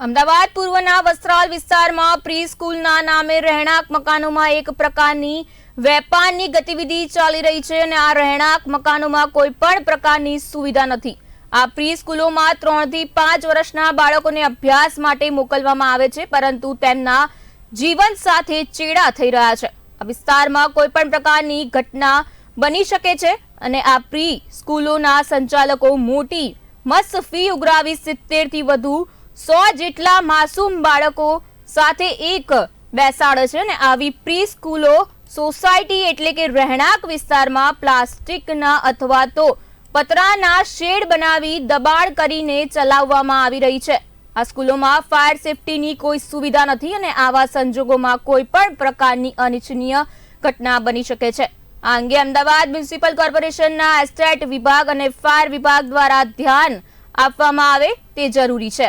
અમદાવાદ પૂર્વના વસ્ત્રાલ વિસ્તારમાં પ્રી સ્કૂલના નામે રહેણાંક મકાનોમાં એક પ્રકારની વેપારની ગતિવિધિ ચાલી રહી છે અને આ રહેણાંક મકાનોમાં કોઈ પણ પ્રકારની સુવિધા નથી. આ પ્રી સ્કૂલોમાં ત્રણથી પાંચ વર્ષના બાળકોને અભ્યાસ માટે મોકલવામાં આવે છે, પરંતુ તેમના જીવન સાથે ચેડા થઈ રહ્યા છે. આ વિસ્તારમાં કોઈ પણ પ્રકારની ઘટના બની શકે છે અને આ પ્રી સ્કૂલોના સંચાલકો મોટી મસ્ત ફી ઉઘરાવી સિત્તેરથી વધુ સો જેટલા માસૂમ બાળકો સાથે એક બેસાડે છે અને આવી પ્રી સ્કૂલો સોસાયટી એટલે કે રહેણાંક વિસ્તારમાં પ્લાસ્ટિકના અથવા તો પતરાના શેડ બનાવી દબાણ કરીને ચલાવવામાં આવી રહી છે. આ સ્કૂલોમાં ફાયર સેફટીની કોઈ સુવિધા નથી અને આવા સંજોગોમાં કોઈ પણ પ્રકારની અનિચ્છનીય ઘટના બની શકે છે. આ અંગે અમદાવાદ મ્યુનિસિપલ કોર્પોરેશનના એસ્ટેટ વિભાગ અને ફાયર વિભાગ દ્વારા ધ્યાન આપવામાં આવે તે જરૂરી છે.